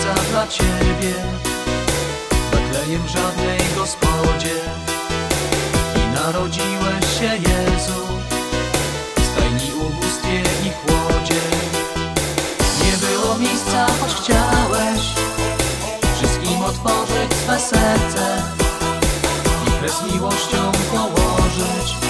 dla Ciebie. Betlejem żadnej gospodzie. I narodziłeś się Jezu. W stajni, ubóstwie i chłodzie. Nie było miejsca, choć chciałeś. Wszystkim otworzyć swe serce I kres miłością położyć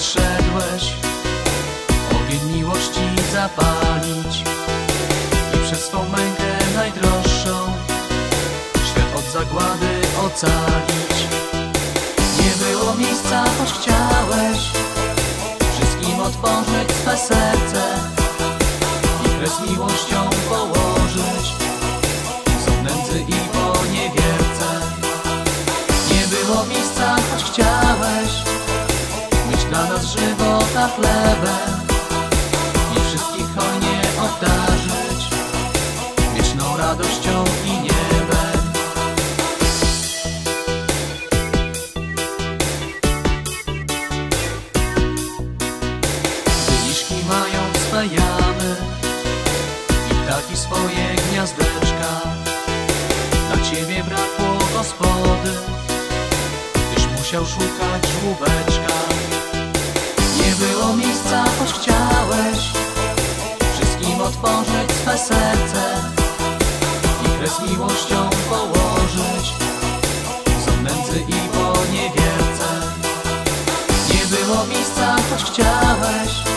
szedłeś Ogień miłości zapalić. I przez swą mękę najdroższą Świat od zagłady ocalić. Nie było miejsca, choć chciałeś. Wszystkim otworzyć swe serce Kres miłością położyć. Są nędzy i poniewierce Nie było miejsca, choć chciałeś. Być dla nas żywota chlebem I wszystkich hojnie obdarzyć. Wieczną radością I ptaki swoje gniazdeczka. Dla ciebie brakło gospody Tyś musiał szukać żłóbeczka Nie było miejsca, choć chciałeś Wszystkim otworzyć swe serce I kres miłością położyć Są nędzy i poniewierce. Nie było miejsca, choć chciałeś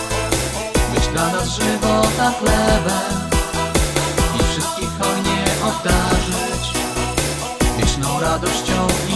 dla nas żywota chlebem jedną radością